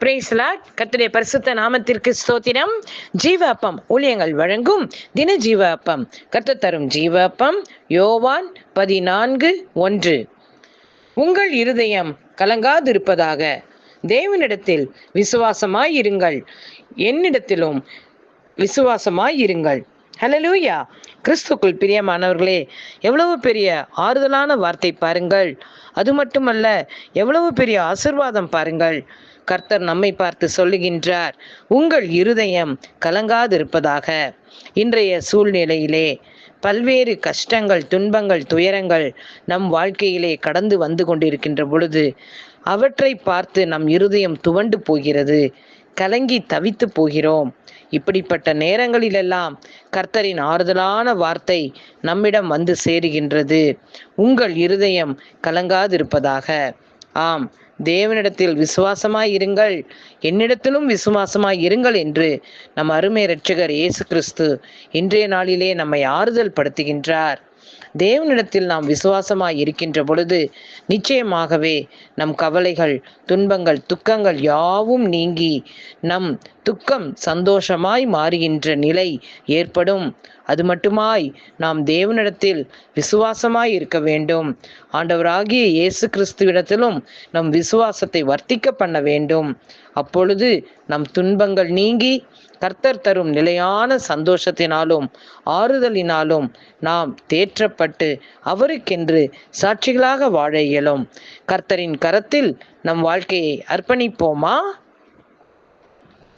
பிரேஸ்லாட் கத்துடைய பரிசுத்த நாமத்திற்கு ஸ்தோத்திரம். ஜீவ அப்பம் ஊழியங்கள் வழங்கும் தின ஜீவ அப்பம் கர்த்தர் தரும் ஜீவ அப்பம் யோவான் பதினான்கு ஒன்று. உங்கள் இருதயம் கலங்காதிருப்பதாக தேவனிடத்தில் விசுவாசமாய் இருங்கள் என்னிடத்திலும் விசுவாசமாய் இருங்கள் ஹலலூயா கிறிஸ்துக்குள் பிரியமானவர்களே எவ்வளவு பெரிய ஆறுதலான வார்த்தை பாருங்கள். அது மட்டுமல்ல எவ்வளவு பெரிய ஆசிர்வாதம் பாருங்கள். கர்த்தர் நம்மை பார்த்து சொல்லுகின்றார் உங்கள் இருதயம் கலங்காதிருப்பதாக. இன்றைய சூழ்நிலையிலே பல்வேறு கஷ்டங்கள் துன்பங்கள் துயரங்கள் நம் வாழ்க்கையிலே கடந்து வந்து கொண்டிருக்கின்ற பொழுது அவற்றை பார்த்து நம் இருதயம் துவண்டு போகிறது. கலங்கி தவித்து போகிறோம். இப்படிப்பட்ட நேரங்களிலெல்லாம் கர்த்தரின் ஆறுதலான வார்த்தை நம்மிடம் வந்து சேருகின்றது. உங்கள் இருதயம் கலங்காதிருப்பதாக. ஆம் தேவனிடத்தில் விசுவாசமாய் இருங்கள். என்னிடத்திலும் விசுவாசமாய் இருங்கள் என்று நம் அருமை இரட்சகர் இயேசு கிறிஸ்து இன்றைய நாளிலே நம்மை ஆறுதல் படுத்துகின்றார் தேவனிடத்தில் நாம் விசுவாசமாய் இருக்கின்ற பொழுது நிச்சயமாகவே நம் கவலைகள் துன்பங்கள் துக்கங்கள் யாவும் நீங்கி நம் துக்கம் சந்தோஷமாய் மாறுகின்ற நிலை ஏற்படும். அது மட்டுமாய் நாம் தேவனிடத்தில் விசுவாசமாய் இருக்க வேண்டும். ஆண்டவராகிய இயேசு கிறிஸ்துவிடத்திலும் நம் விசுவாசத்தை வர்த்திக்க பண்ண வேண்டும். அப்பொழுது நம் துன்பங்கள் நீங்கி கர்த்தர் தரும் நிலையான சந்தோஷத்தினாலும் ஆறுதலினாலும் நாம் தேற்றப்பட்டு அவருக்கென்று சாட்சிகளாக வாழ இயலும். கர்த்தரின் கரத்தில் நம் வாழ்க்கையை அர்ப்பணிப்போமா?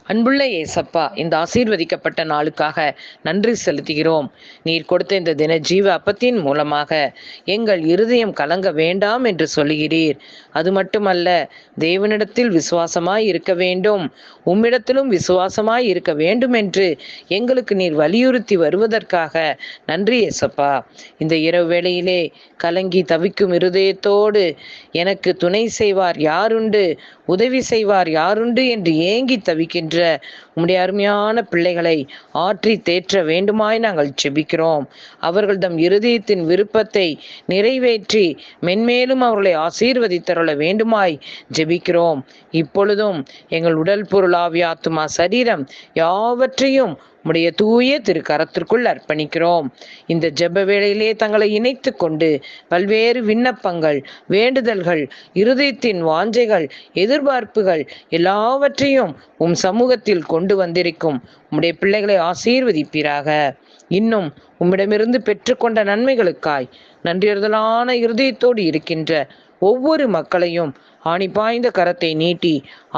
அன்புள்ள ஏசப்பா இந்த ஆசீர்வதிக்கப்பட்ட நாளுக்காக நன்றி செலுத்துகிறோம். நீர் கொடுத்த இந்த தின ஜீவ அப்பத்தின் மூலமாக எங்கள் இருதயம் கலங்க வேண்டாம் என்று சொல்லுகிறீர். அது மட்டுமல்ல தேவனிடத்தில் விசுவாசமாய் இருக்க வேண்டும். உம்மிடத்திலும் விசுவாசமாய் இருக்க வேண்டும் என்று எங்களுக்கு நீர் வலியுறுத்தி வருவதற்காக நன்றி ஏசப்பா. இந்த இரவு வேளையிலே கலங்கி தவிக்கும் இருதயத்தோடு எனக்கு துணை செய்வார் யாருண்டு? உதவி செய்வார் யாருண்டு? என்று ஏங்கி தவிக்கின்ற உம்முடைய அருமையான பிள்ளைகளை ஆற்றி தேற்ற வேண்டுமாய் நாங்கள் செபிக்கிறோம் அவர்கள் தம் இருதயத்தின் விருப்பத்தை நிறைவேற்றி மென்மேலும் அவர்களை ஆசீர்வதித்தருள வேண்டுமாய் ஜெபிக்கிறோம். இப்பொழுதும் எங்கள் உடல் பொருளாவியாத்துமா சரீரம் யாவற்றையும் உம்முடைய தூய திருக்கரத்திற்குள் அர்ப்பணிக்கிறோம். இந்த ஜெப வேளையிலே தங்களை இணைத்து கொண்டு பல்வேறு விண்ணப்பங்கள் வேண்டுதல்கள் இருதயத்தின் வாஞ்சைகள் எதிர்பார்ப்புகள் எல்லாவற்றையும் உம் சமூகத்தில் கொண்டு வந்திருக்கும். உம்முடைய பிள்ளைகளை ஆசீர்வதிப்பீராக. இன்னும் உம்மிடமிருந்து பெற்றுக்கொண்ட நன்மைகளுக்காய் நன்றியறுதலான இருதயத்தோடு இருக்கின்ற ஒவ்வொரு மக்களையும் ஆணி பாய்ந்த கரத்தை நீட்டி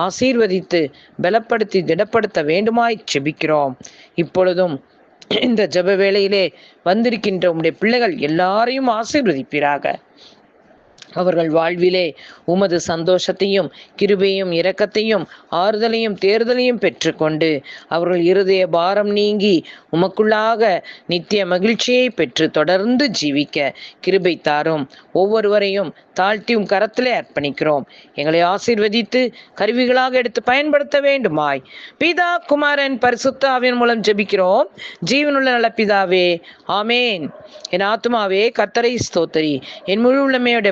ஆசீர்வதித்து பலப்படுத்தி திடப்படுத்த வேண்டுமாய் செபிக்கிறோம். இப்பொழுதும் இந்த ஜப வேளையிலே வந்திருக்கின்ற உம்முடைய பிள்ளைகள் எல்லாரையும் ஆசீர்வதிப்பீராக. அவர்கள் வாழ்விலே உமது சந்தோஷத்தையும் கிருபையும் இரக்கத்தையும் ஆறுதலையும் தேர்தலையும் பெற்றுக்கொண்டு அவர்கள் இருதய பாரம் நீங்கி உமக்குள்ளாக நித்திய மகிழ்ச்சியை பெற்று தொடர்ந்து ஜீவிக்க கிருபை தாரும். ஒவ்வொருவரையும் தாழ்த்தியும் கரத்திலே அர்ப்பணிக்கிறோம். எங்களை ஆசீர்வதித்து கருவிகளாக எடுத்து பயன்படுத்த வேண்டுமாய். பிதா குமாரன் பரிசுத்தாவின் மூலம் ஜெபிக்கிறோம். ஜீவனுள்ள நல்ல பிதாவே ஆமேன். என் ஆத்மாவே கத்தரை ஸ்தோத்தரி. என் முழு உள்ளமையுடைய